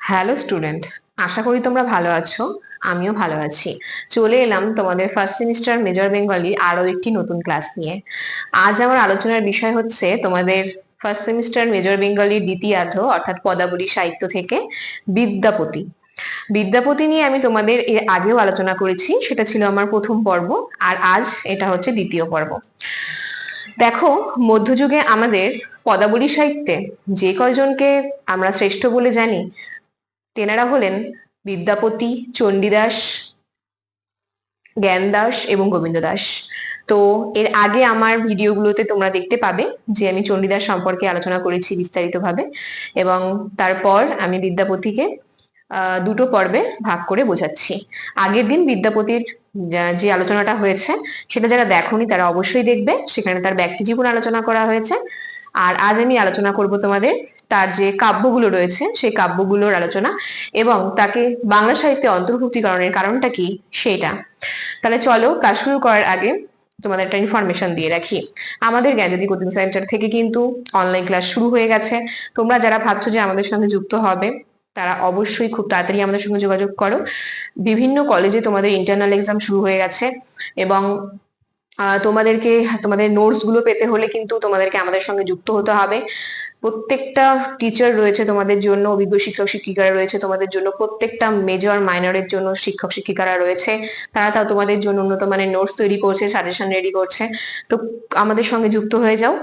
Hello student আশা করি তোমরা ভালো আছো। আমিও ভালো আছি। চলে এলাম তোমাদের ফার্স্ট সেমিস্টার মেজর বেঙ্গলি আরও একটি নতুন ক্লাস নিয়ে। আজ আমার আলোচনার বিষয় হচ্ছে তোমাদের ফার্স্ট সেমিস্টার মেজর বেঙ্গলির দ্বিতীয়ার্ধ, অর্থাৎ পদাবলী সাহিত্য থেকে বিদ্যাপতি। বিদ্যাপতি নিয়ে আমি তোমাদের এর আগেও আলোচনা করেছি, সেটা ছিল আমার প্রথম পর্ব, আর আজ এটা হচ্ছে দ্বিতীয় পর্ব। দেখো, মধ্যযুগে আমাদের পদাবলী সাহিত্যে যে কয়জনকে আমরা শ্রেষ্ঠ বলে জানি তেনারা হলেন বিদ্যাপতি, চণ্ডীদাস, জ্ঞানদাস এবং গোবিন্দ দাস তো এর আগে আমার ভিডিওগুলোতে তোমরা দেখতে পাবে যে আমি চণ্ডীদাস সম্পর্কে আলোচনা করেছি বিস্তারিতভাবে এবং তারপর আমি বিদ্যাপতিকে দুটো পর্বে ভাগ করে বোঝাচ্ছি। আগের দিন বিদ্যাপতির যে আলোচনাটা হয়েছে সেটা যারা দেখোনি তারা অবশ্যই দেখবে। সেখানে তার ব্যক্তি জীবন আলোচনা করা হয়েছে। আর আজ আমি আলোচনা করব তোমাদের তার যে কাব্যগুলো রয়েছে, সেই কাব্যগুলোর আলোচনা এবং তাকে বাংলা সাহিত্যে অন্তর্ভুক্তিকরণের কারণটা কি? সেটা তাহলে চলো ক্লাস শুরু করার আগে তোমাদের একটা ইনফরমেশন দিয়ে রাখি। আমাদের জ্ঞানজ্যোতি কোচিং সেন্টার থেকে কিন্তু অনলাইন ক্লাস শুরু হয়ে গেছে। তোমরা যারা ভাবছ যে আমাদের সঙ্গে যুক্ত হবে, তারা অবশ্যই খুব তাড়াতাড়ি আমাদের সঙ্গে যোগাযোগ করো। বিভিন্ন কলেজে তোমাদের ইন্টারনাল এক্সাম শুরু হয়ে গেছে এবং তোমাদেরকে, তোমাদের নোটসগুলো পেতে হলে কিন্তু তোমাদেরকে আমাদের সঙ্গে যুক্ত হতে হবে। প্রত্যেকটা টিচার রয়েছে তোমাদের জন্য, অভিজ্ঞ শিক্ষক শিক্ষিকারা রয়েছে তোমাদের জন্য, প্রত্যেকটা মেজর মাইনরের জন্য শিক্ষক শিক্ষিকারা রয়েছে। তারা তাও তোমাদের জন্য উন্নত মানের নোটস তৈরি করছে সাজেশন রেডি করছে। তো আমাদের সঙ্গে যুক্ত হয়ে যাও।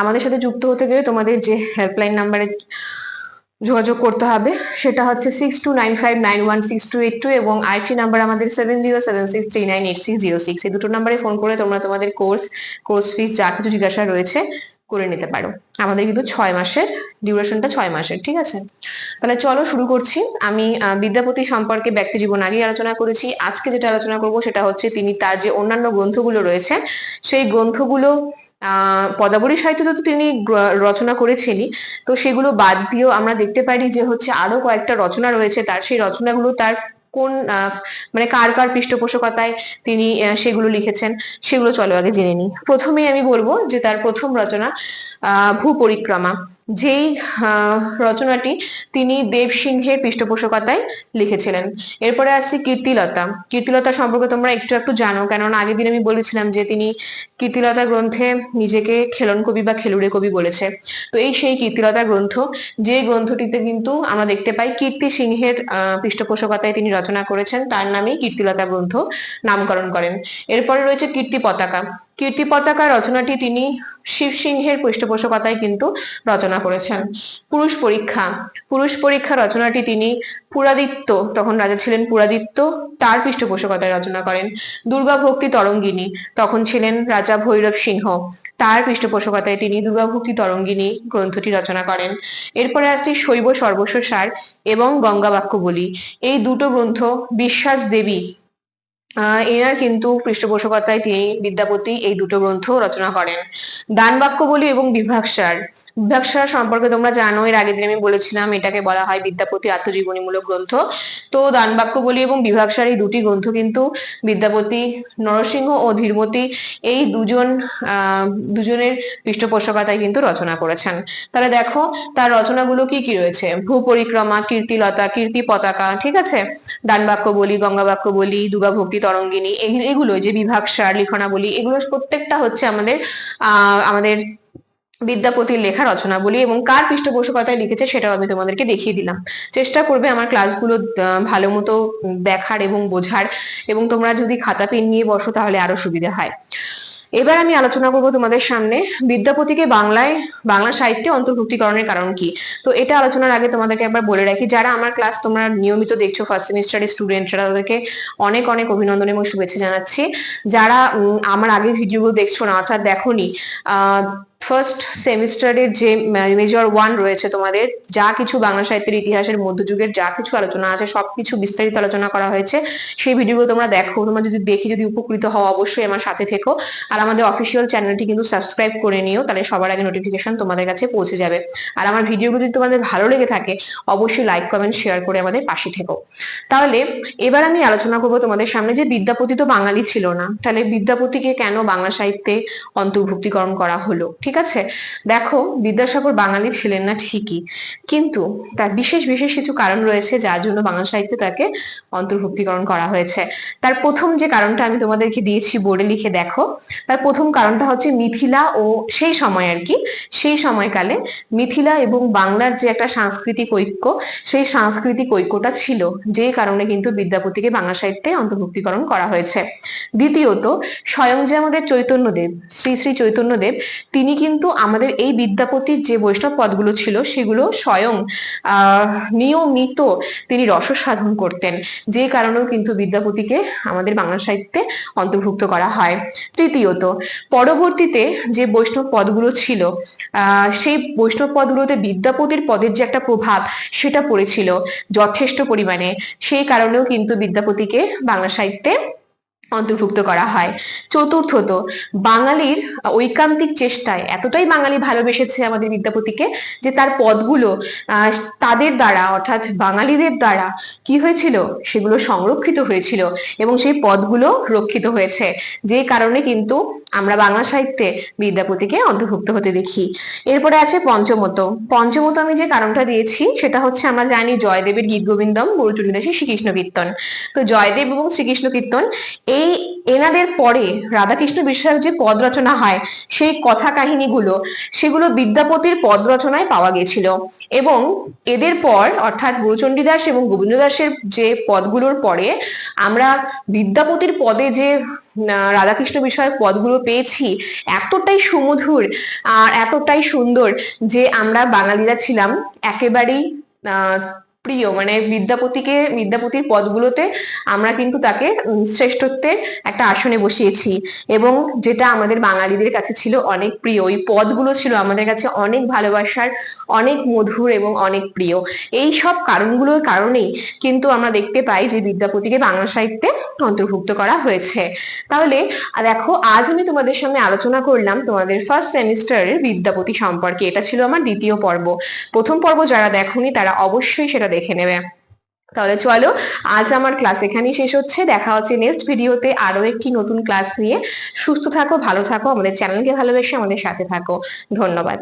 আমাদের সাথে যুক্ত হতে গেলে তোমাদের যে হেল্পলাইন নাম্বারে যোগাযোগ করতে হবে, সেটা হচ্ছে six two nine five nine one six two eight two এবং আরেকটি নাম্বার আমাদের seven zero seven six three nine eight six zero six এই দুটো নাম্বারে ফোন করে তোমরা তোমাদের কোর্স কোর্স ফিস যা কিছু জিজ্ঞাসা রয়েছে করে নিতে পারো। আমাদের কিন্তু ছয় মাসের ডিউরেশনটা ছয় মাসের, ঠিক আছে? তাহলে চলো শুরু করছি। আমি বিদ্যাপতি সম্পর্কে ব্যক্তি জীবন আগেই আলোচনা করেছি। আজকে যেটা আলোচনা করব সেটা হচ্ছে তিনি তার যে অন্যান্য গ্রন্থগুলো রয়েছে, সেই গ্রন্থগুলো পদাবলী সাহিত্য তো তিনি রচনা করেছেনই। তো সেগুলো বাদ দিয়েও আমরা দেখতে পারি যে হচ্ছে আরও কয়েকটা রচনা রয়েছে। তার সেই রচনাগুলো তার কোন মানে কার কার পৃষ্ঠপোষকতায় তিনি সেগুলো লিখেছেন, সেগুলো চলো আগে জেনে নিই। প্রথমেই আমি বলব যে তার প্রথম রচনা, আহ ভূ পরিক্রমা যেই রচনাটি তিনি দেব সিংহের পৃষ্ঠপোষকতায় লিখেছিলেন। এরপরে আসছে কীর্তিলতা। কীর্তিলতা সম্পর্কে তোমরা একটু একটু জানো, কেননা আগের দিন আমি বলেছিলাম যে তিনি কীর্তিলতা গ্রন্থে নিজেকে খেলন কবি বা খেলুড়ে কবি বলেছে। তো এই সেই কীর্তিলতা গ্রন্থ, যে গ্রন্থটিতে কিন্তু আমরা দেখতে পাই কীর্তি সিংহের পৃষ্ঠপোষকতায় তিনি রচনা করেছেন, তার নামেই কীর্তিলতা গ্রন্থ নামকরণ করেন। এরপরে রয়েছে কীর্তি পতাকা। কীর্তি পতাকা রচনাটি তিনি শিব সিংহের পৃষ্ঠপোষকতায় কিন্তু রচনা করেছেন। পুরুষ পরীক্ষা। পুরুষ পরীক্ষা রচনাটি তিনি পুরাদিত্য, তখন রাজা ছিলেন পুরাদিত্য, তার পৃষ্ঠপোষকতায় রচনা করেন। দুর্গা ভক্তি তরঙ্গিনী, তখন ছিলেন রাজা ভৈরব সিংহ, তার পৃষ্ঠপোষকতায় তিনি দুর্গা ভক্তি তরঙ্গিনী গ্রন্থটি রচনা করেন। এরপরে আসছে শৈব সর্বস্ব সার এবং গঙ্গা বাক্য বলি। এই দুটো গ্রন্থ বিশ্বাস দেবী এনার কিন্তু পৃষ্ঠপোষকতায় তিনি বিদ্যাপতি এই দুটো গ্রন্থ রচনা করেন। দান বাক্য বলি এবং বিভাগসার বিভাগসার সম্পর্কে তোমরা জানো, এর আগের দিন আমি বলেছিলাম এটাকে বলা হয় বিদ্যাপতি আত্মজীবনীমূলক গ্রন্থ। তো দান বাক্য বলি এবং বিভাগসার এই দুটি গ্রন্থ কিন্তু বিদ্যাপতি নরসিংহ ও ধীরমতি এই দুজন দুজনের পৃষ্ঠপোষকতায় কিন্তু রচনা করেছেন। তাহলে দেখো, তার রচনাগুলো কি কি রয়েছে? ভূ পরিক্রমা কীর্তিলতা, কীর্তি পতাকা, ঠিক আছে? দান বাক্য বলি গঙ্গা বাক্য বলি, দুর্গা ভক্তি তরঙ্গিনী এগুলো যে বিভাগ সার লিখনাবলী, এগুলো প্রত্যেকটা হচ্ছে আমাদের আমাদের বিদ্যাপতির লেখা রচনাবলী এবং কার পৃষ্ঠপোষকতায় লিখেছে সেটাও আমি তোমাদেরকে দেখিয়ে দিলাম। চেষ্টা করবে আমার ক্লাসগুলো ভালো মতো দেখার এবং বোঝার এবং তোমরা যদি খাতা, পেন নিয়ে বসো তাহলে আরও সুবিধা হয়। এবার আমি আলোচনা করব তোমাদের সামনে বিদ্যাপতিকে বাংলায়, বাংলা সাহিত্যে অন্তর্ভুক্তিকরণের কারণ কি? তো এটা আলোচনার আগে তোমাদেরকে একবার বলে রাখি, যারা আমার ক্লাস তোমরা নিয়মিত দেখছ ফার্স্ট সেমিস্টারের স্টুডেন্টরা তাদেরকে অনেক অনেক অভিনন্দন এবং শুভেচ্ছা জানাচ্ছি। যারা আমার আগের ভিডিওগুলো দেখছ না, অর্থাৎ দেখোনি ফার্স্ট সেমিস্টারের যে মেজর ওয়ান রয়েছে তোমাদের, যা কিছু বাংলা সাহিত্যের ইতিহাসের মধ্যযুগের যা কিছু আলোচনা আছে, সবকিছু বিস্তারিত আলোচনা করা হয়েছে। সেই ভিডিওগুলো তোমরা দেখো, তোমরা যদি দেখে যদি উপকৃত হও, অবশ্যই আমার সাথে থেকো। আর আমাদের অফিসিয়াল চ্যানেলটি কিন্তু সাবস্ক্রাইব করে নিও, তাহলে সবার আগে নোটিফিকেশন তোমাদের কাছে পৌঁছে যাবে। আর আমার ভিডিওগুলো যদি তোমাদের ভালো লেগে থাকে, অবশ্যই লাইক কমেন্ট শেয়ার করে আমাদের পাশে থেকো। তাহলে, এবার আমি আলোচনা করব তোমাদের সামনে যে বিদ্যাপতি তো বাঙালি ছিল না, তাহলে বিদ্যাপতিকে কেন বাংলা সাহিত্যে অন্তর্ভুক্তিকরণ করা হলো? ঠিক ঠিক আছে? দেখো, বিদ্যাসাগর বাঙালি ছিলেন না ঠিকই। কিন্তু তার বিশেষ বিশেষ কিছু কারণ রয়েছে যার জন্য বাংলা সাহিত্যে তাকে অন্তর্ভুক্তিকরণ করা হয়েছে। তার প্রথম যে কারণটা আমি তোমাদেরকে দিয়েছি বোর্ডে লিখে দেখো, তার প্রথম কারণটা হচ্ছে মিথিলা ও সেই সময় আর কি, সেই সময়কালে মিথিলা এবং বাংলার যে একটা সাংস্কৃতিক ঐক্য, সেই সাংস্কৃতিক ঐক্যটা ছিল, যে কারণে কিন্তু বিদ্যাপতিকে বাংলা সাহিত্যে অন্তর্ভুক্তিকরণ করা হয়েছে। দ্বিতীয়ত, স্বয়ং যে আমাদের চৈতন্যদেব, শ্রী শ্রী চৈতন্যদেব, তিনি কিন্তু আমাদের এই বিদ্যাপতির যে বৈষ্ণব পদগুলো ছিল, সেগুলো স্বয়ং নিয়মিত তিনি রস সাধন করতেন। যে কারণেও কিন্তু বিদ্যাপতিকে আমাদের বাংলা সাহিত্যে অন্তর্ভুক্ত করা হয়। তৃতীয়ত, পরবর্তীতে যে বৈষ্ণব পদগুলো ছিল সেই বৈষ্ণব পদগুলোতে বিদ্যাপতির পদের যে একটা প্রভাব, সেটা পড়েছিল যথেষ্ট পরিমাণে। সেই কারণেও কিন্তু বিদ্যাপতিকে বাংলা সাহিত্যে অন্তর্ভুক্ত করা হয়। চতুর্থত, বাঙালির ঐকান্তিক চেষ্টায় এতটাই বাঙালি ভালোবেসেছে আমাদের বিদ্যাপতিকে যে তার পদগুলো তাদের দ্বারা অর্থাৎ বাঙালিদের দ্বারা কি হয়েছিল? সেগুলো সংরক্ষিত হয়েছিল এবং সেই পদগুলো রক্ষিত হয়েছে। যে কারণে কিন্তু আমরা বাংলা সাহিত্যে বিদ্যাপতিকে অন্তর্ভুক্ত হতে দেখি। এরপরে আছে পঞ্চমত। পঞ্চমত আমি যে কারণটা দিয়েছি, সেটা হচ্ছে আমরা জানি জয়দেবের গীত গোবিন্দম গুরুচন্দ্রদাসের শ্রীকৃষ্ণ কীর্তন। তো জয়দেব এবং শ্রীকৃষ্ণ কীর্তন, এই এনাদের পরে রাধাকৃষ্ণ বিষয়ক যে পদ রচনা হয়, সেই কথা কাহিনীগুলো, সেগুলো বিদ্যাপতির পদ রচনায় পাওয়া গেছিল। এবং এদের পর, অর্থাৎ গুরুচণ্ডী দাস এবং গোবিন্দ দাসের যে পদগুলোর পরে, আমরা বিদ্যাপতির পদে যে রাধাকৃষ্ণ বিষয়ক পদগুলো পেয়েছি। এতটাই সুমধুর আর এতটাই সুন্দর যে আমরা বাঙালিরা ছিলাম একেবারেই, আহ প্রিয় মানে বিদ্যাপতিকে, বিদ্যাপতির পদগুলোতে আমরা কিন্তু তাকে শ্রেষ্ঠত্বের একটা আসনে বসিয়েছি। এবং যেটা আমাদের বাঙালিদের কাছে ছিল অনেক প্রিয়, ওই পদগুলো ছিল আমাদের কাছে অনেক ভালোবাসার, অনেক মধুর এবং অনেক প্রিয়। এই সব কারণগুলোর কারণেই কিন্তু আমরা দেখতে পাই যে বিদ্যাপতিকে বাংলা সাহিত্যে অন্তর্ভুক্ত করা হয়েছে। তাহলে দেখো, আজ আমি তোমাদের সামনে আলোচনা করলাম তোমাদের ফার্স্ট সেমিস্টারের বিদ্যাপতি সম্পর্কে। এটা ছিল আমার দ্বিতীয় পর্ব। প্রথম পর্ব যারা দেখোনি, তারা অবশ্যই সেটা দেখে নেবে। তাহলে চলো, আজ আমার ক্লাস এখানেই শেষ হচ্ছে। দেখা হচ্ছে নেক্সট ভিডিওতে আরও একটি নতুন ক্লাস নিয়ে। সুস্থ থাকো, ভালো থাকো, আমাদের চ্যানেলকে ভালোবেসে আমাদের সাথে থাকো। ধন্যবাদ।